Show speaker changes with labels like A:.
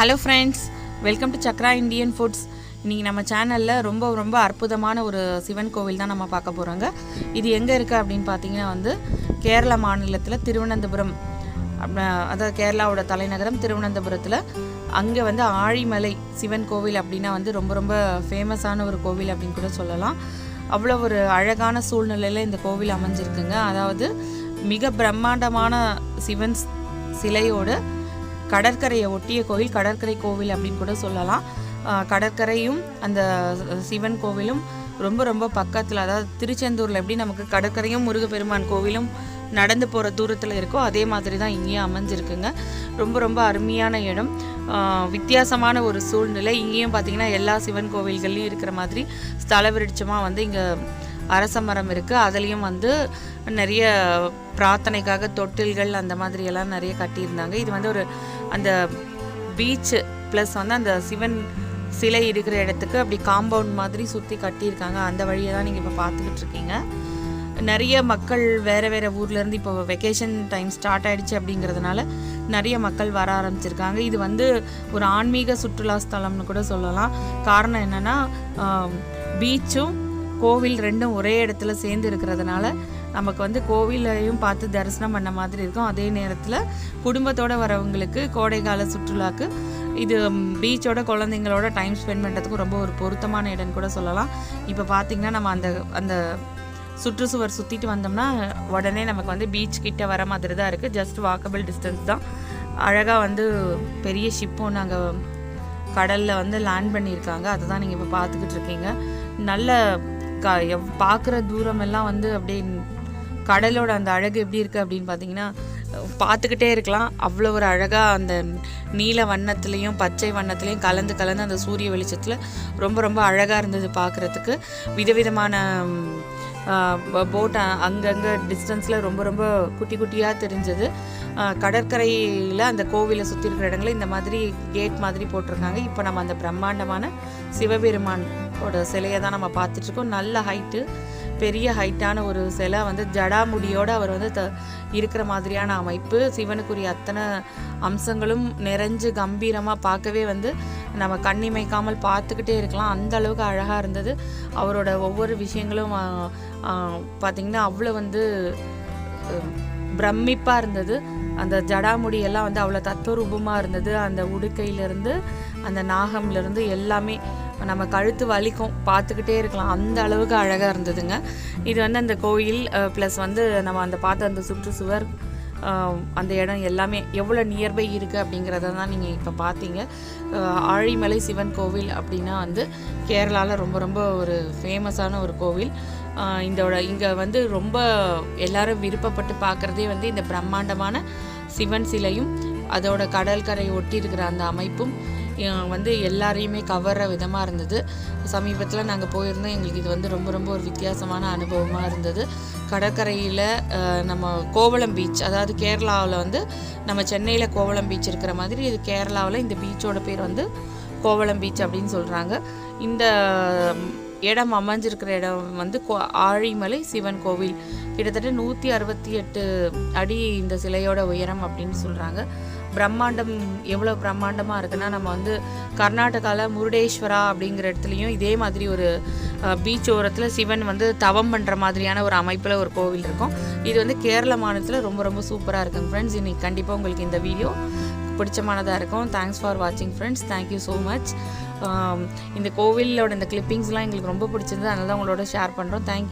A: Hello friends welcome to Chakra Indian foods இன்றைக்கி நம்ம சேனலில் ரொம்ப ரொம்ப அற்புதமான ஒரு சிவன் கோவில் தான் நம்ம பார்க்க போகிறோங்க இது எங்கே இருக்குது அப்படின்னு பார்த்தீங்கன்னா வந்து கேரள மாநிலத்தில் திருவனந்தபுரம். அதாவது கேரளாவோட தலைநகரம் திருவனந்தபுரத்தில். அங்கே வந்து ஆழிமலை சிவன் கோவில் அப்படின்னா வந்து ரொம்ப ரொம்ப ஃபேமஸான ஒரு கோவில் அப்படின்னு கூட சொல்லலாம். அவ்வளோ ஒரு அழகான சூழ்நிலையில் இந்த கோவில் அமைஞ்சிருக்குங்க. அதாவது மிக பிரம்மாண்டமான சிவன் ஸ்- சிலையோடு கடற்கரையை ஒட்டிய கோவில் கடற்கரை கோவில் அப்படின்னு கூட சொல்லலாம். கடற்கரையும் அந்த சிவன் கோவிலும் ரொம்ப ரொம்ப பக்கத்தில் அதாவது திருச்செந்தூரில் எப்படி நமக்கு கடற்கரையும் முருகப்பெருமான் கோவிலும் நடந்து போகிற தூரத்தில் இருக்கோ அதே மாதிரி தான் இங்கேயும் அமைஞ்சிருக்குங்க. ரொம்ப ரொம்ப அருமையான இடம். வித்தியாசமான ஒரு சூழ்நிலை. இங்கேயும் பார்த்தீங்கன்னா எல்லா சிவன் கோவில்கள்லையும் இருக்கிற மாதிரி ஸ்தல விருட்சமாக வந்து இங்கே அரச மரம் இருக்குது அதுலேயும் வந்து நிறைய பிரார்த்தனைக்காக தொட்டில்கள் அந்த மாதிரியெல்லாம் நிறைய கட்டியிருந்தாங்க. இது வந்து ஒரு அந்த பீச்சு ப்ளஸ் வந்து அந்த சிவன் சிலை இருக்கிற இடத்துக்கு அப்படி காம்பவுண்ட் மாதிரி சுற்றி கட்டியிருக்காங்க. அந்த வழியை தான் நீங்கள் இப்போ பார்த்துக்கிட்டு இருக்கீங்க. நிறைய மக்கள் வேறு வேறு ஊர்லேருந்து இப்போ வெக்கேஷன் டைம் ஸ்டார்ட் ஆகிடுச்சு அப்படிங்கிறதுனால நிறைய மக்கள் வர ஆரம்பிச்சிருக்காங்க. இது வந்து ஒரு ஆன்மீக சுற்றுலா ஸ்தலம்னு கூட சொல்லலாம். காரணம் என்னென்னா பீச்சும் கோவில் ரெண்டும் ஒரே இடத்துல சேர்ந்து இருக்கிறதுனால நமக்கு வந்து கோவிலையும் பார்த்து தரிசனம் பண்ண மாதிரி இருக்கும். அதே நேரத்தில் குடும்பத்தோட வரவங்களுக்கு கோடைக்கால சுற்றுலாக்கு இது பீச்சோட குழந்தைங்களோட டைம் ஸ்பெண்ட் பண்ணுறதுக்கு ரொம்ப ஒரு பொருத்தமான இடம்னு கூட சொல்லலாம். இப்போ பார்த்திங்கன்னா நம்ம அந்த அந்த சுற்றுச்சுவர் சுற்றிட்டு வந்தோம்னா உடனே நமக்கு வந்து பீச் கிட்ட வர மாதிரி தான் இருக்குது ஜஸ்ட் வாக்கபிள் டிஸ்டன்ஸ் தான். அழகாக வந்து பெரிய ஷிப்பும் நாங்கள் கடலில் வந்து லேண்ட் பண்ணியிருக்காங்க. அதை தான் நீங்கள் இப்போ பார்த்துக்கிட்டு இருக்கீங்க. நல்ல க எவ் பார்க்குற தூரமெல்லாம் வந்து அப்படியே கடலோட அந்த அழகு எப்படி இருக்குது அப்படின்னு பார்த்தீங்கன்னா பார்த்துக்கிட்டே இருக்கலாம். அவ்வளோ ஒரு அழகாக அந்த நீல வண்ணத்துலேயும் பச்சை வண்ணத்துலேயும் கலந்து கலந்து அந்த சூரிய வெளிச்சத்தில் ரொம்ப ரொம்ப அழகாக இருந்தது பார்க்குறதுக்கு விதவிதமான போட் அங்கங்கே டிஸ்டன்ஸில் ரொம்ப ரொம்ப குட்டி குட்டியாக தெரிஞ்சது. கடற்கரையில் அந்த கோவிலை சுற்றி இருக்கிற இடங்களில் இந்த மாதிரி கேட் மாதிரி போட்டிருக்காங்க இப்போ நம்ம அந்த பிரம்மாண்டமான சிவபெருமான் ஓட சிலையை தான் நம்ம பார்த்துட்ருக்கோம். நல்ல ஹைட்டு பெரிய ஹைட்டான ஒரு சிலை வந்து ஜடாமுடியோடு அவர் வந்து த இருக்கிற மாதிரியான அமைப்பு. சிவனுக்குரிய அத்தனை அம்சங்களும் நிறைஞ்சு கம்பீரமாக பார்க்கவே வந்து நம்ம கண்ணிமைக்காமல் பார்த்துக்கிட்டே இருக்கலாம். அந்த அளவுக்கு அழகாக இருந்தது. அவரோட ஒவ்வொரு விஷயங்களும் பார்த்திங்கன்னா அவ்வளோ வந்து பிரமிப்பாக இருந்தது. அந்த ஜடாமுடி எல்லாம் வந்து அவ்வளோ தத்துவரூபமாக இருந்தது. அந்த உடுக்கையிலேருந்து அந்த நாகம்லேருந்து எல்லாமே நம்ம கழுத்து வலிக்கும். பார்த்துக்கிட்டே இருக்கலாம். அந்த அளவுக்கு அழகாக இருந்ததுங்க. இது வந்து அந்த கோயில் ப்ளஸ் வந்து நம்ம அந்த பார்த்த அந்த சுற்றுச்சுவர் அந்த இடம் எல்லாமே எவ்வளோ நியர்பை இருக்குது அப்படிங்கிறத தான் நீங்கள் இப்போ பார்த்தீங்க ஆழிமலை சிவன் கோவில் அப்படின்னா வந்து கேரளாவில் ரொம்ப ரொம்ப ஒரு ஃபேமஸான ஒரு கோவில். இதோட இங்கே வந்து ரொம்ப எல்லாரும் விருப்பப்பட்டு பார்க்குறதே வந்து இந்த பிரம்மாண்டமான சிவன் சிலையும் அதோட கடற்கரை ஒட்டி இருக்கிற அந்த அமைப்பும் வந்து எல்லாரையுமே கவர்ற விதமாக இருந்தது. சமீபத்தில் நாங்கள் போயிருந்தோம். எங்களுக்கு இது வந்து ரொம்ப ரொம்ப ஒரு வித்தியாசமான அனுபவமாக இருந்தது. கடற்கரையில் நம்ம கோவளம் பீச் அதாவது கேரளாவில் வந்து நம்ம சென்னையில் கோவளம் பீச் இருக்கிற மாதிரி இது கேரளாவில் இந்த பீச்சோட பேர் வந்து கோவளம் பீச் அப்படின்னு சொல்கிறாங்க இந்த இடம் அமைஞ்சிருக்கிற இடம் வந்து கோ- ஆழிமலை சிவன் கோவில். கிட்டத்தட்ட நூற்றி அறுபத்தி எட்டு அடி இந்த சிலையோட உயரம் அப்படின்னு சொல்கிறாங்க பிரம்மாண்டம் எவ்வளோ பிரம்மாண்டமாக இருக்குன்னா நம்ம வந்து கர்நாடகாவில் முருடேஸ்வரா அப்படிங்கிற இடத்துலையும் இதே மாதிரி ஒரு பீச் ஓரத்தில் சிவன் வந்து தவம் பண்ணுற மாதிரியான ஒரு அமைப்பில் ஒரு கோவில் இருக்கும். இது வந்து கேரள மாநிலத்தில் ரொம்ப ரொம்ப சூப்பராக இருக்குங்க ஃப்ரெண்ட்ஸ் இன்றைக்கி கண்டிப்பாக உங்களுக்கு இந்த வீடியோ பிடிச்சமானதாக இருக்கும். தேங்க்ஸ் ஃபார் வாட்சிங் friends thank you so much இந்த கோவிலோட இந்த கிளிப்பிங்ஸ்லாம் எங்களுக்கு ரொம்ப பிடிச்சிருந்தது. அதனால தான் உங்களோட ஷேர் பண்ணுறோம் தேங்க்யூ